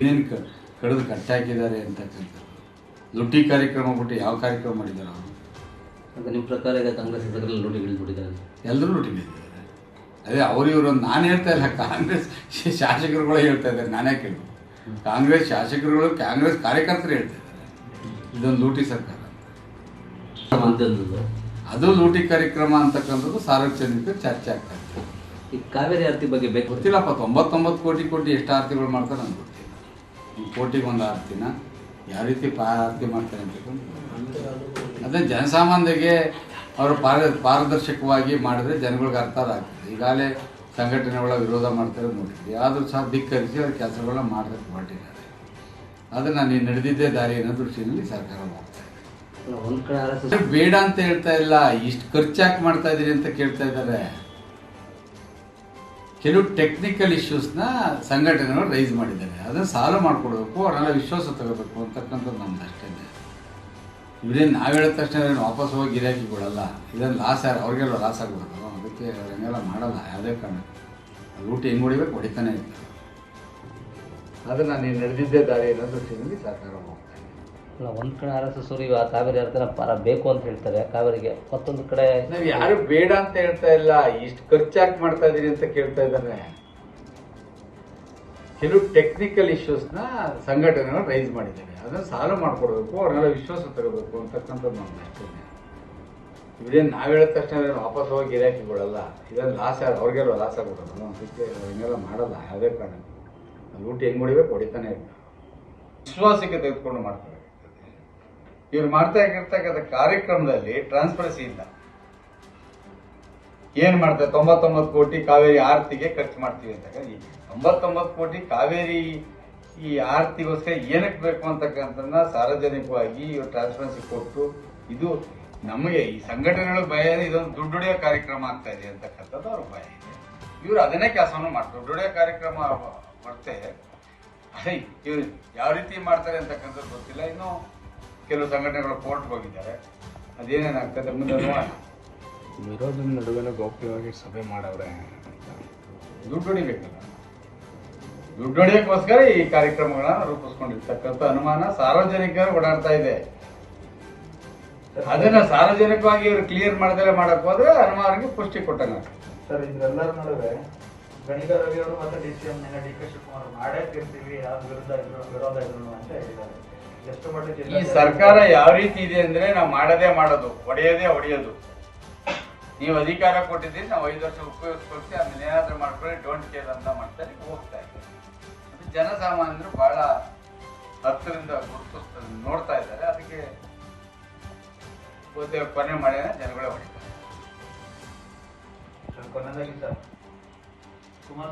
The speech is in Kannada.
ಏನೇನು ಕಡಿದು ಕಟ್ಟಾಕಿದ್ದಾರೆ ಅಂತಕ್ಕಂಥ ಲುಟ್ಟಿ ಕಾರ್ಯಕ್ರಮ ಬಿಟ್ಟು ಯಾವ ಕಾರ್ಯಕ್ರಮ ಮಾಡಿದ್ದಾರೆ ಅವರು? ಅದು ನಿಮ್ಮ ಪ್ರಕಾರ ಈಗ ಕಾಂಗ್ರೆಸ್ ಶಾಸಕರಲ್ಲಿ ಲೂಟಿ ಇಳಿದ್ಬಿಟ್ಟಿದ್ದಾರೆ ಎಲ್ಲರೂ ಲುಟ್ಟಿದ್ದಾರೆ ಅದೇ ಅವರು ಇವರು ನಾನು ಹೇಳ್ತಾ ಇಲ್ಲ ಕಾಂಗ್ರೆಸ್ ಶಾಸಕರುಗಳೇ ಹೇಳ್ತಾ ಇದ್ದಾರೆ ನಾನೇ ಕೇಳಿದ್ರು ಕಾಂಗ್ರೆಸ್ ಶಾಸಕರುಗಳು ಕಾಂಗ್ರೆಸ್ ಕಾರ್ಯಕರ್ತರು ಹೇಳ್ತಾ ಇದ್ದಾರೆ. ಇದೊಂದು ಲೂಟಿ ಸರ್ಕಾರ. ಅಂತ. ಅಂತಂದದ್ದು ಅದು ಲೂಟಿ ಕಾರ್ಯಕ್ರಮ ಅಂತಕ್ಕಂಥದ್ದು ಸಾರ್ವಜನಿಕ ಚರ್ಚೆ ಆಗ್ತಾ ಇದೆ. ಈ ಕಾವೇರಿ ಆರತಿ ಬಗ್ಗೆ ಬೇಕು. ಗೊತ್ತಿಲ್ಲಪ್ಪ ತೊಂಬತ್ತೊಂಬತ್ತು ಕೋಟಿ ಕೋಟಿ ಎಷ್ಟು ಆರತಿಗಳು ಮಾಡ್ತಾರೆ ನನಗೆ ಗೊತ್ತಿಲ್ಲ. ಈ ಕೋಟಿಗೆ ಒಂದು ಆರತಿನ ಯಾವ ರೀತಿ ಪಾ ಆರತಿ ಮಾಡ್ತಾರೆ ಅಂತ ಅದೇ ಜನಸಾಮಾನ್ಯರಿಗೆ ಅವರು ಪಾರ ಪಾರದರ್ಶಕವಾಗಿ ಮಾಡಿದ್ರೆ ಜನಗಳಿಗೆ ಅರ್ಥ ಆಗ್ತದೆ. ಈಗಾಗಲೇ ಸಂಘಟನೆಗಳ ವಿರೋಧ ಮಾಡ್ತಾರೆ ನೋಡಿದ್ವಿ ಆದರೂ ಸಹ ಧಿಕ್ಕರಿಸಿ ಅವ್ರ ಕೆಲಸಗಳನ್ನ ಮಾಡಬೇಕು ಹೊರಟಿದ್ದಾರೆ ಆದರೆ ನಾನು ಈ ನಡೆದಿದ್ದೇ ದಾರಿ ಅನ್ನೋ ದೃಷ್ಟಿಯಲ್ಲಿ ಸರ್ಕಾರ ಹೋಗ್ತಾ ಇದೆ. ಆರ್ ಬೇಡ ಅಂತ ಹೇಳ್ತಾ ಇಲ್ಲ. ಇಷ್ಟು ಖರ್ಚಾಕ್ ಮಾಡ್ತಾ ಇದ್ದೀನಿ ಅಂತ ಕೇಳ್ತಾ ಇದ್ದಾರೆ. ಕೆಲವು ಟೆಕ್ನಿಕಲ್ ಇಶ್ಯೂಸ್ನ ಸಂಘಟನೆಗಳು ರೈಸ್ ಮಾಡಿದ್ದಾರೆ. ಅದನ್ನು ಸಾಲ್ವ್ ಮಾಡಿಕೊಡ್ಬೇಕು ಅವರೆಲ್ಲ ವಿಶ್ವಾಸ ತಗೋಬೇಕು ಅಂತಕ್ಕಂಥದ್ದು ನಮ್ದು ಅಷ್ಟೇ ಇವರೇನು ನಾವು ಹೇಳಿದ ತಕ್ಷಣ ವಾಪಸ್ ಹೋಗಿ ಗಿರಾಕಿ ಕೊಡಲ್ಲ ಇದನ್ನು ಲಾಸ್ ಯಾರು, ಅವ್ರಿಗೆಲ್ಲ ಲಾಸ್ ಆಗ್ಬಿಡೋದು ಅದಕ್ಕೆ ಹಂಗೆಲ್ಲ ಮಾಡಲ್ಲ, ಯಾವುದೇ ಕಾರಣ ರೂಟ್ ಹೆಂಗೆ ಹೊಡಿಬೇಕು? ಹೊಡಿತಾನೆ ಇರ್ತಾರೆ. ಅದನ್ನು ನಾನು ನಡೆದಿದ್ದೇ ದಾರಿ ಏನಾದರೂ ಸಿಗಲಿ ಅಲ್ಲ ಒಂದ್ ಕಡೆ ಆರ್ ಎಸ್ ಎಸ್ ಅವರು ಇವಾಗ ಕಾವೇರಿ ಹೇಳ್ತಾರೆ ಪರ ಬೇಕು ಅಂತ ಹೇಳ್ತಾರೆ ಕಾವೇರಿಗೆ ಮತ್ತೊಂದು ಕಡೆ ನಾವ್ ಯಾರು ಬೇಡ ಅಂತ ಹೇಳ್ತಾ ಇಲ್ಲ. ಇಷ್ಟು ಖರ್ಚಾಕ್ ಮಾಡ್ತಾ ಇದೀನಿ ಅಂತ ಕೇಳ್ತಾ ಇದ್ದಾರೆ ಕೆಲವು ಟೆಕ್ನಿಕಲ್ ಇಶ್ಯೂಸ್ನ ಸಂಘಟನೆಗಳು ರೈಸ್ ಮಾಡಿದ್ದಾರೆ. ಅದನ್ನ ಸಾಲ್ವ್ ಮಾಡ್ಕೊಡ್ಬೇಕು, ಅವ್ರನ್ನೆಲ್ಲ ವಿಶ್ವಾಸ ತಗೋಬೇಕು ಅಂತಕ್ಕಂಥದ್ದು ನಾನು ಅಷ್ಟೇ ಇವ್ರೇನು ನಾವು ಹೇಳಿದ ತಕ್ಷಣ ವಾಪಸ್ ಹೋಗಿ ಗಿರಾಕಿ ಕೊಡಲ್ಲ. ಇದನ್ನು ಲಾಸ್ ಅವ್ರಿಗೆಲ್ಲ ಲಾಸ್ ಆಗ್ಬಿಡೋದು? ಹಿಂಗೆಲ್ಲ ಮಾಡಲ್ಲ. ಯಾವುದೇ ಕಾರಣ ಊಟ ಹೆಂಗೆ ಹೊಡಿಬೇಕು ಹೊಡಿತಾನೆ ಇರ್ತಾರೆ ವಿಶ್ವಾಸಕ್ಕೆ ತೆಗೆದುಕೊಂಡು ಮಾಡ್ತಾರೆ. ಇವ್ರು ಮಾಡ್ತಾ ಇರ್ತಕ್ಕಂಥ ಕಾರ್ಯಕ್ರಮದಲ್ಲಿ ಟ್ರಾನ್ಸ್ಪರೆನ್ಸಿ ಇಲ್ಲ. ಏನ್ ಮಾಡ್ತಾರೆ? ತೊಂಬತ್ತೊಂಬತ್ತು ಕೋಟಿ ಕಾವೇರಿ ಆರತಿಗೆ ಖರ್ಚು ಮಾಡ್ತೀವಿ ಅಂತ ತೊಂಬತ್ತೊಂಬತ್ತು ಕೋಟಿ ಕಾವೇರಿ ಈ ಆರತಿಗೋಸ್ಕರ ಏನಕ್ಕೆ ಬೇಕು ಅಂತಕ್ಕಂಥದ್ದನ್ನ ಸಾರ್ವಜನಿಕವಾಗಿ ಇವ್ರು ಟ್ರಾನ್ಸ್ಪರೆನ್ಸಿ ಕೊಟ್ಟು, ಇದು ನಮಗೆ ಈ ಸಂಘಟನೆಗಳು ಭಯ ಇದೆ, ಇದೊಂದು ದುಡ್ಡು ಹೊಡೆಯೋ ಕಾರ್ಯಕ್ರಮ ಆಗ್ತಾ ಇದೆ ಅಂತಕ್ಕಂಥದ್ದು ಅವ್ರ ಭಯ ಇದೆ. ಇವ್ರು ಅದನ್ನೇ ಕೆಲಸವನ್ನು ಮಾಡ್ತಾರೆ. ದುಡ್ಡು ಹೊಡೆಯೋ ಕಾರ್ಯಕ್ರಮ ಮಾಡ್ತೆ ಅದೇ ಇವ್ರು ಯಾವ ರೀತಿ ಮಾಡ್ತಾರೆ ಅಂತಕ್ಕಂಥದ್ದು ಗೊತ್ತಿಲ್ಲ. ಇನ್ನು ಕೆಲವು ಸಂಘಟನೆಗಳು ಕೋರ್ಟ್ ಹೋಗಿದ್ದಾರೆ. ಅದೇನೇನಾಗ್ತದೆ ಮುಂದೆ ನೋಡೋಣ ವಿರೋಧದ ನಡುವೆನ ಗೌಪ್ಯವಾಗಿ ಸಭೆ ಮಾಡವ್ರೆ ದುಡ್ಡು ಹೊಡಿಬೇಕಲ್ಲ. ದುಡ್ಡು ಹೊಡಿಯೋಕ್ಕೋಸ್ಕರ ಈ ಕಾರ್ಯಕ್ರಮಗಳನ್ನ ರೂಪಿಸ್ಕೊಂಡಿರ್ತಕ್ಕಂಥ ಅನುಮಾನ ಸಾರ್ವಜನಿಕರು ಓಡಾಡ್ತಾ ಇದೆ. ಅದನ್ನ ಸಾರ್ವಜನಿಕವಾಗಿ ಇವರು ಕ್ಲಿಯರ್ ಮಾಡದಲ್ಲೇ ಮಾಡಕ್ ಹೋದ್ರೆ ಅನುಮಾನಕ್ಕೆ ಪುಷ್ಟಿ ಕೊಟ್ಟಂಗ ಸರ್ ಇದ್ರೆಲ್ಲರ ನಡುವೆ ಗಣಿಗ ರವಿ ಅವರು ಮತ್ತೆ D C M D K Shivakumar ಮಾಡೇ ತಿರ್ತೀವಿ ಯಾರ ವಿರುದ್ಧ ಇದ್ರು ವಿರೋಧ ಇದ್ರು ಅಂತ ಹೇಳಿದ್ದಾರೆ. ಈ ಸರ್ಕಾರ ಯಾವ ರೀತಿ ಇದೆ ಅಂದ್ರೆ ನಾವು ಮಾಡದೇ ಮಾಡೋದು ಹೊಡೆಯೋದೇ ಹೊಡೆಯೋದು. ನೀವು ಅಧಿಕಾರ ಕೊಟ್ಟಿದ್ದೀರಿ ನಾವು ಐದು ವರ್ಷ ಉಪಯೋಗಿಸ್ಕೊಳ್ತೀವಿ ಅದನ್ನ ಏನಾದ್ರೂ ಮಾಡ್ಕೊಳ್ಳಿ ಡೋಂಟ್ ಕೇರ್ ಅಂತ ಮಾಡ್ತಾರೆ ಹೋಗ್ತಾ ಇದ್ದಾರೆ ಜನಸಾಮಾನ್ಯರು ಬಹಳ ಹತ್ತಿರದಿಂದ ಗುರುತಿಸ್ತ ನೋಡ್ತಾ ಇದ್ದಾರೆ ಅದಕ್ಕೆ ಕೊನೆ ಮಳೆನ ಜನಗಳೇ ಹೊಡಿತಾರೆ. ಕೊನೆಯದಾಗಿ ಸರ್ ಕುಮಾರ್